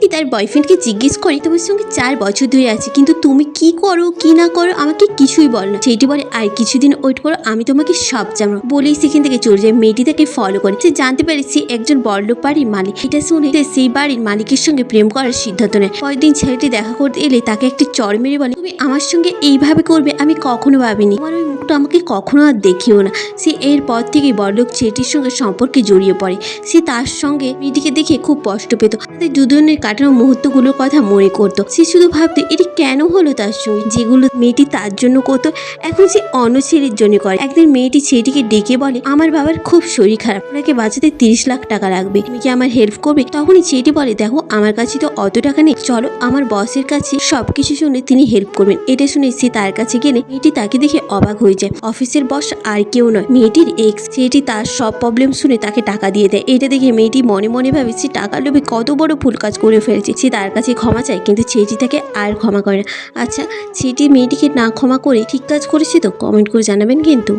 মেয়েটি তার বয়ফ্রেন্ডকে জিজ্ঞেস করে, তোমার সঙ্গে চার বছর ধরে আছে, কিন্তু তুমি কি করো, কি না করো, আমাকে কিছুই বল না। সেইটি বলে, আর কিছুদিন ওয়েট করো আমি তোমাকে সব জানো বলেই সেখান থেকে চলে যায়। মেয়েটি তাকে ফলো করে। সে জানতে পারে সে একজন বড়লোক বাড়ির মালিক। এটা শুনে সে সেই বাড়ির মালিকের সঙ্গে প্রেম করার সিদ্ধান্ত নেয়। কয়েকদিন ছেলেটি দেখা করতে এলে তাকে একটি চর মেরে বলে, তুমি আমার সঙ্গে এইভাবে করবে, আমি কখনো ভাবিনি। তোমার ওই মুখটা আমাকে কখনো আর দেখিও না। সে এরপর থেকে বড়লোক ছেলেটির সঙ্গে সম্পর্কে জড়িয়ে পড়ে। সে তার সঙ্গে মেয়েটিকে দেখে খুব কষ্ট পেত। তাদের দুজনের কাটানো মুহূর্তগুলোর কথা মনে করতো। সে শুধু ভাবতো, এটি কেন হলো তার সঙ্গে? যেগুলো মেয়েটি তার জন্য করতো, এখন সে অন্য ছেলের জন্য করে। একদিন মেয়েটি ছেলেটিকে ডেকে বলে, আমার বাবার খুব শরীর খারাপ ওনাকে বাঁচাতে তিরিশ লাখ টাকা লাগবে। তুমি কি আমার হেল্প করবে? তখনই ছেলেটি বলে, দেখো, আমার কাছে তো অত টাকা নেই। চলো, আমার বসের কাছে সবকিছু শুনে তিনি হেল্প করবেন। এটা শুনে সে তার কাছে গেলে মেয়েটি তাকে দেখে অবাক হয়ে যায়। অফিসের বস আর কেউ নয়, মেয়েটির এক্স ছেলেটি তার সব প্রবলেম শুনে তাকে টাকা দিয়ে দেয়। এটা দেখে মেয়েটি মনে মনে ভাবে, সে টাকা লোভে কত বড় ভুল কাজ করে ফেলেছে। সে তার কাছে ক্ষমা চায় কিন্তু ছেলেটি তাকে আর ক্ষমা করে না। আচ্ছা ছেলেটি মেয়েটিকে না ক্ষমা করে ঠিক কাজ করেছি তো? কমেন্ট করে জানাবেন কিন্তু।